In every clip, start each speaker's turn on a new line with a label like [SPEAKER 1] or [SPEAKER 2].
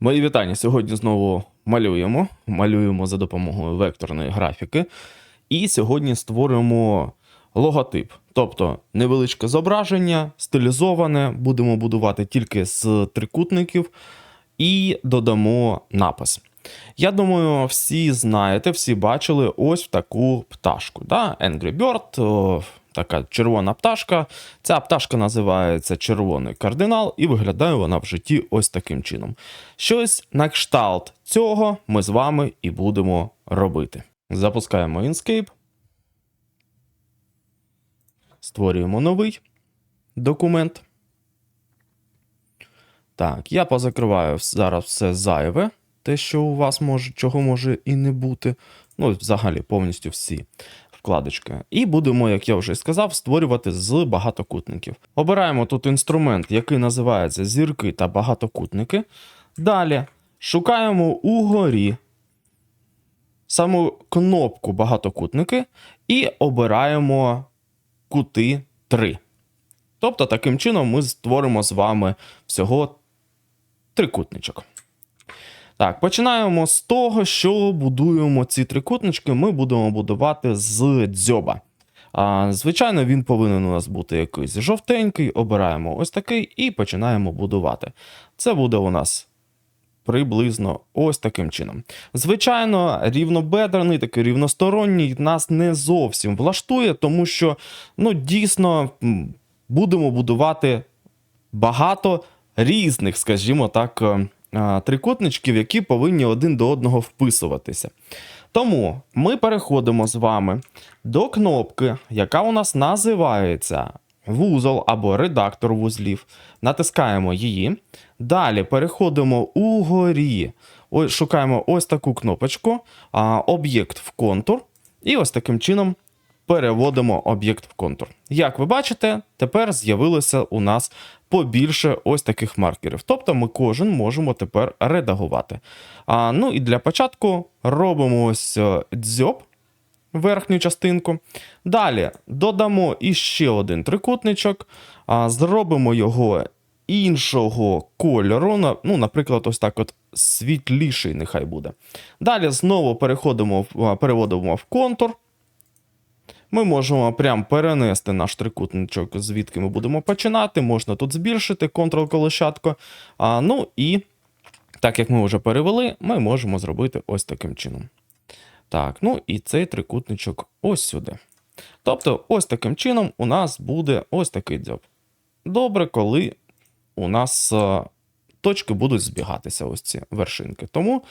[SPEAKER 1] Мої вітання. Сьогодні знову малюємо. Малюємо за допомогою векторної графіки. І сьогодні створюємо логотип. Тобто невеличке зображення, стилізоване, будемо будувати тільки з трикутників і додамо напис. Я думаю, всі знаєте, всі бачили ось таку пташку. Да? Angry Bird, о, така червона пташка. Ця пташка називається червоний кардинал, і виглядає вона в житті ось таким чином. Щось на кшталт цього ми з вами і будемо робити. Запускаємо Inkscape. Створюємо новий документ. Так, я позакриваю зараз все зайве, те, що у вас може, чого може і не бути. Ну, взагалі, повністю всі вкладочки. І будемо, як я вже сказав, створювати з багатокутників. Обираємо тут інструмент, який називається зірки та багатокутники. Далі шукаємо угорі саму кнопку багатокутники і обираємо кути 3. Тобто, таким чином ми створимо з вами всього трикутничок. Так, починаємо з того, що будуємо ці трикутнички. Ми будемо будувати з дзьоба. А, Звичайно, він повинен у нас бути якийсь жовтенький. Обираємо ось такий і починаємо будувати. Це буде у нас приблизно ось таким чином. Звичайно, рівнобедрений, такий рівносторонній нас не зовсім влаштує, тому що ну, дійсно будемо будувати багато різних, скажімо так, е, е, трикутничків, які повинні один до одного вписуватися. Тому ми переходимо з вами до кнопки, яка у нас називається вузол або редактор вузлів. Натискаємо її. Далі переходимо угорі. Шукаємо ось таку кнопочку, об'єкт в контур. І ось таким чином переводимо об'єкт в контур. Як ви бачите, тепер з'явилося у нас побільше ось таких маркерів. Тобто ми кожен можемо тепер редагувати. А, ну і для початку робимо ось е, дзьоб, верхню частинку. Далі додамо іще один трикутничок, а, зробимо його іншого кольору. Ну, наприклад, ось так от світліший нехай буде. Далі знову переходимо, переводимо в контур. Ми можемо прям перенести наш трикутничок, звідки ми будемо починати. Можна тут збільшити Ctrl-колощатко. А, ну і так як ми вже перевели, ми можемо зробити ось таким чином. Так, ну і цей трикутничок ось сюди. Тобто, ось таким чином у нас буде ось такий дзьоб. Добре, коли у нас е, точки будуть збігатися, ось ці вершинки. Тому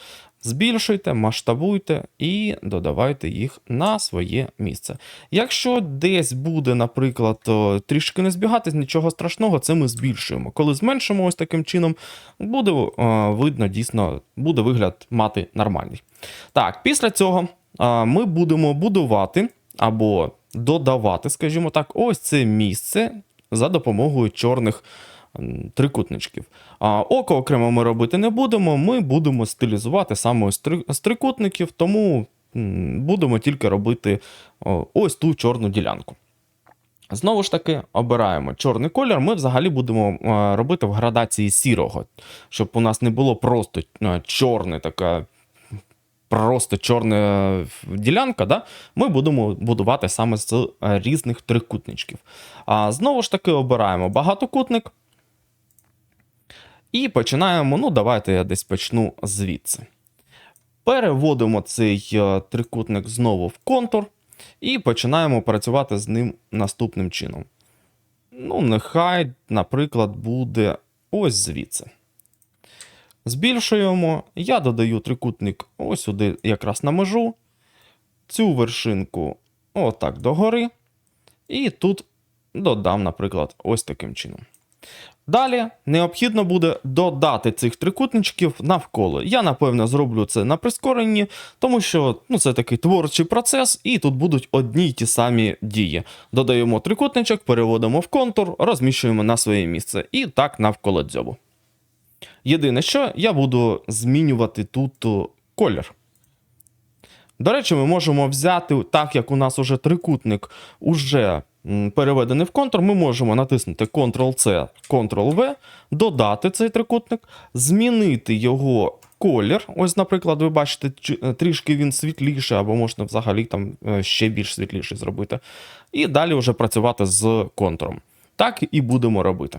[SPEAKER 1] збільшуйте, масштабуйте і додавайте їх на своє місце. Якщо десь буде, наприклад, трішки не збігатись, нічого страшного, це ми збільшуємо. Коли зменшимо ось таким чином, буде видно, дійсно, буде вигляд мати нормальний. Так, після цього ми будемо будувати або додавати, скажімо так, ось це місце за допомогою чорних трикутничків. А око окремо ми робити не будемо. Ми будемо стилізувати саме ось три- з трикутників, тому будемо тільки робити ось ту чорну ділянку. Знову ж таки, обираємо чорний колір. Ми взагалі будемо е, робити в градації сірого, щоб у нас не було просто е, чорне така. Просто чорна е, ділянка, да? ми будемо будувати саме з різних трикутничків. А знову ж таки, обираємо багатокутник. І починаємо. Ну, давайте я десь почну звідси. Переводимо цей е, трикутник знову в контур і починаємо працювати з ним наступним чином. Ну, нехай, наприклад, буде ось звідси. Збільшуємо. Я додаю трикутник ось сюди, якраз на межу. Цю вершинку отак догори. І тут додам, наприклад, ось таким чином. Далі необхідно буде додати цих трикутничків навколо. Я, напевно, зроблю це на прискоренні, тому що ну, це такий творчий процес, і тут будуть одні й ті самі дії. Додаємо трикутничок, переводимо в контур, розміщуємо на своє місце. І так навколо дзьобу. Єдине, що я буду змінювати тут колір. До речі, ми можемо взяти, так як у нас уже трикутник уже переведений в контур, ми можемо натиснути Ctrl-C, Ctrl-V, додати цей трикутник, змінити його колір. Ось, наприклад, ви бачите, чи- е, трішки він світліший, або можна взагалі там е, ще більш світліший зробити. І далі вже працювати з контуром. Так і будемо робити.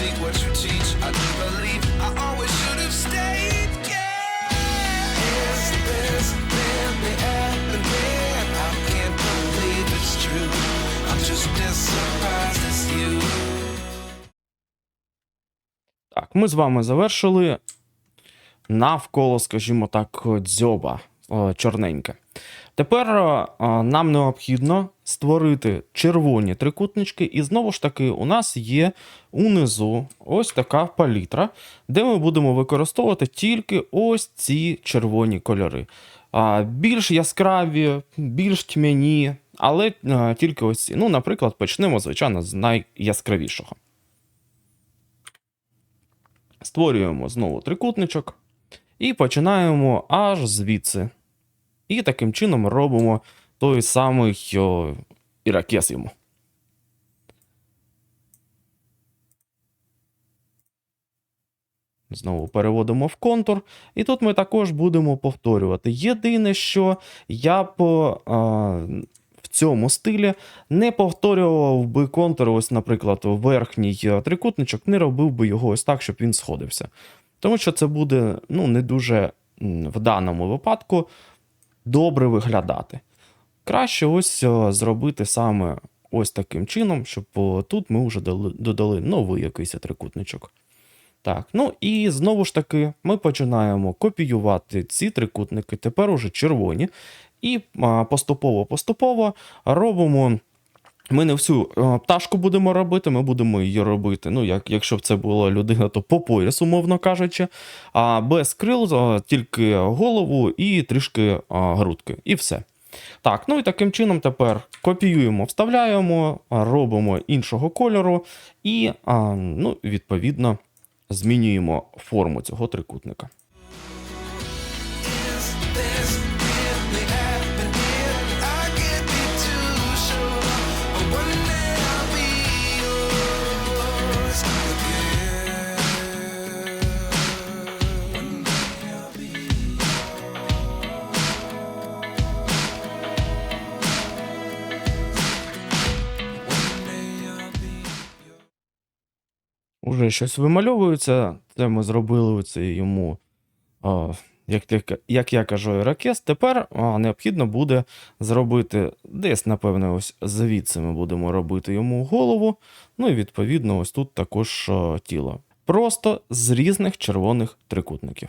[SPEAKER 2] Now what you teach. I do believe I always should have stayed. Yeah. Is this really happening? I can't believe it's true. I'm just as surprised as you.
[SPEAKER 1] Так, ми з вами завершили навколо, скажімо так, дзьоба е, чорненьке. Тепер е, нам необхідно створити червоні трикутнички, і знову ж таки, у нас є унизу ось така палітра, де ми будемо використовувати тільки ось ці червоні кольори. Більш яскраві, більш тьмяні, але е, тільки ось ці. Ну, наприклад, почнемо, звичайно, з найяскравішого. Створюємо знову трикутничок і починаємо аж звідси. І таким чином робимо той самий о, іракес йому. Знову переводимо в контур, і тут ми також будемо повторювати. Єдине, що я а, в цьому стилі не повторював би контур, ось, наприклад, верхній трикутничок, не робив би його ось так, щоб він сходився. Тому що це буде ну, не дуже в даному випадку добре виглядати. Краще ось е, зробити саме ось таким чином, щоб тут ми вже додали новий якийсь трикутничок. Так, ну і знову ж таки, ми починаємо копіювати ці трикутники, тепер уже червоні, і поступово-поступово робимо. Ми не всю е, пташку будемо робити, ми будемо її робити. Ну, як, якщо б це була людина, то по пояс, умовно кажучи. А без крил, е, тільки голову і трішки е, грудки. І все. Так, ну і таким чином тепер копіюємо, вставляємо, робимо іншого кольору і, а, ну, відповідно, змінюємо форму цього трикутника. Щось вимальовується. Це ми зробили це йому, як, як я кажу, ірокез. Тепер необхідно буде зробити десь, напевне, ось звідси ми будемо робити йому голову. Ну і відповідно, ось тут також тіло. Просто з різних червоних трикутників.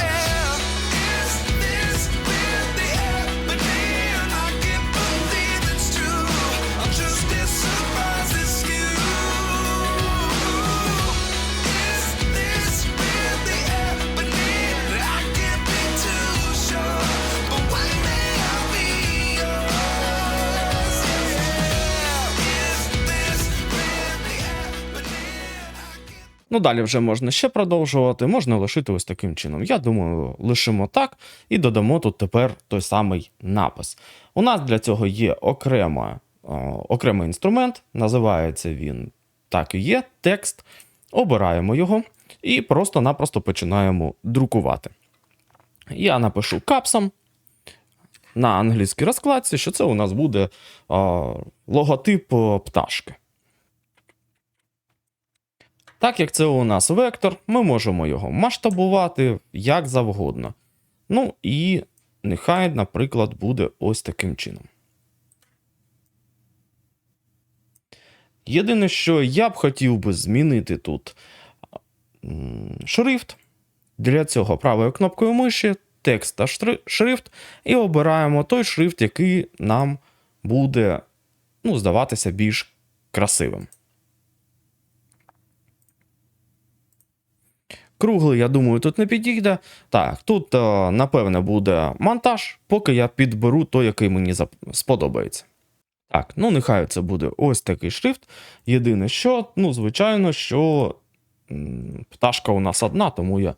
[SPEAKER 1] Ну, далі вже можна ще продовжувати, можна лишити ось таким чином. Я думаю, лишимо так і додамо тут тепер той самий напис. У нас для цього є окрема, о, окремий інструмент, називається він так і є, текст. Обираємо його і просто-напросто починаємо друкувати. Я напишу капсом на англійській розкладці, що це у нас буде о, логотип о, пташки. Так як це у нас вектор, ми можемо його масштабувати як завгодно. Ну і нехай, наприклад, буде ось таким чином. Єдине, що я б хотів би змінити тут шрифт. Для цього правою кнопкою миші, текст та шрифт, і обираємо той шрифт, який нам буде ну, здаватися більш красивим. Круглий, я думаю, тут не підійде. Так, тут, е, напевне, буде монтаж, поки я підберу той, який мені сподобається. Так, ну нехай це буде ось такий шрифт. Єдине, що, ну, звичайно, що пташка у нас одна, тому я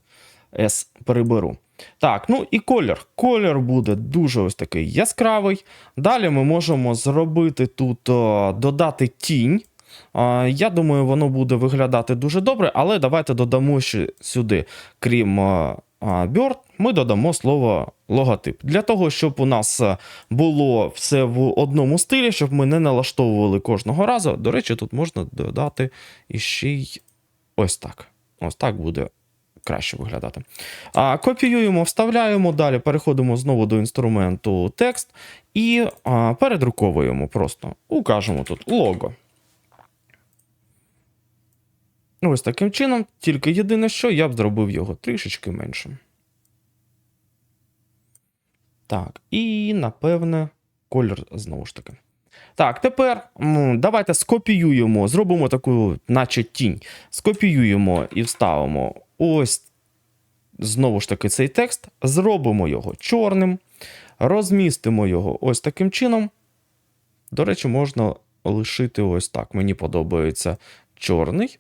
[SPEAKER 1] S переберу. Так, ну і колір. Колір буде дуже ось такий яскравий. Далі ми можемо зробити тут, е, додати тінь. Я думаю, воно буде виглядати дуже добре, але давайте додамо ще сюди, крім Bird, ми додамо слово логотип. Для того, щоб у нас було все в одному стилі, щоб ми не налаштовували кожного разу. До речі, тут можна додати іще й ось так. Ось так буде краще виглядати. А, Копіюємо, вставляємо, далі переходимо знову до інструменту текст і а, передруковуємо просто. Укажемо тут лого. Ось таким чином, тільки єдине, що я б зробив його трішечки меншим. Так, і напевне, колір знову ж таки. Так, тепер давайте скопіюємо, зробимо таку, наче тінь. Скопіюємо і вставимо ось знову ж таки цей текст, зробимо його чорним, розмістимо його ось таким чином. До речі, можна лишити ось так. Мені подобається чорний.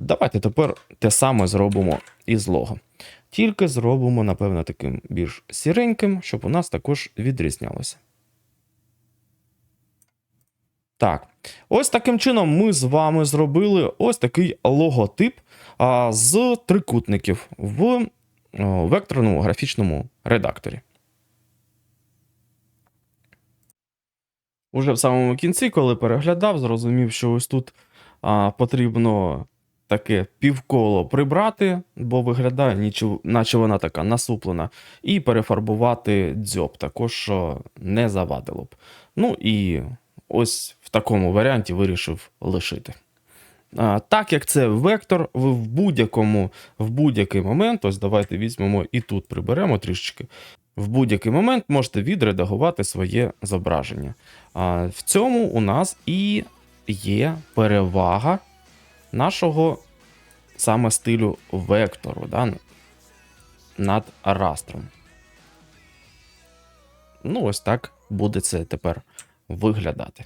[SPEAKER 1] Давайте тепер те саме зробимо із лого. Тільки зробимо, напевно, таким більш сіреньким, щоб у нас також відрізнялося. Так, ось таким чином ми з вами зробили ось такий логотип а, з трикутників в о, векторному графічному редакторі. Уже в самому кінці, коли переглядав, зрозумів, що ось тут а, потрібно таке півколо прибрати, бо виглядає, нічого, наче вона така насуплена, і перефарбувати дзьоб також а, не завадило б. Ну і ось в такому варіанті вирішив лишити. А, так як це вектор, ви в будь-якому в будь-який момент, ось давайте візьмемо і тут приберемо трішечки. В будь-який момент можете відредагувати своє зображення. А, в цьому у нас і є перевага нашого саме стилю вектору да, над растром. Ну, ось так буде це тепер виглядати.